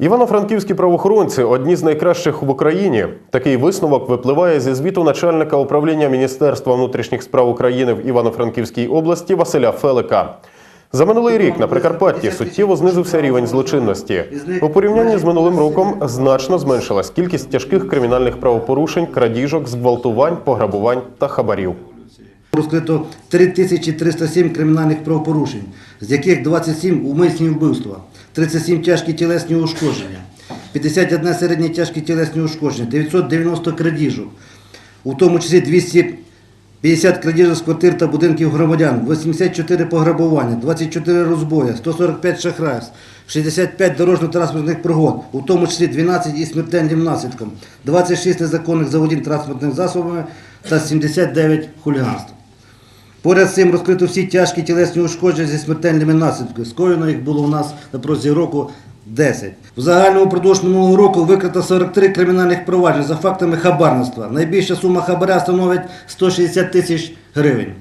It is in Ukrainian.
Івано-франківські правоохоронці одні з найкращих в Україні. Такий висновок випливає зі звіту начальника управління Міністерства внутрішніх справ України в Івано-Франківській області Василя Фелика. За минулий рік на Прикарпатті суттєво знизився рівень злочинності. У порівнянні з минулим роком значно зменшилась кількість тяжких кримінальних правопорушень, крадіжок, зґвалтувань, пограбувань та хабарів. Розкрито 3307 кримінальних правопорушень, з яких 27 умисні вбивства, 37 тяжкі тілесні ушкодження, 51 середні тяжкі тілесні ушкодження, 990 крадіжок, у тому числі 250 крадіжок з квартир та будинків громадян, 84 пограбування, 24 розбої, 145 шахрайств, 65 дорожньо-транспортних пригод, у тому числі 12 із смертельним наслідком, 26 незаконних заводів транспортними засобами та 79 хуліганств. Поряд з цим розкрито всі тяжкі тілесні ушкодження зі смертельними наслідками. Скоєно їх було у нас на протязі року 10. В загальному впродовж минулого року викрито 43 кримінальних проваджень за фактами хабарництва. Найбільша сума хабаря становить 160 тисяч гривень.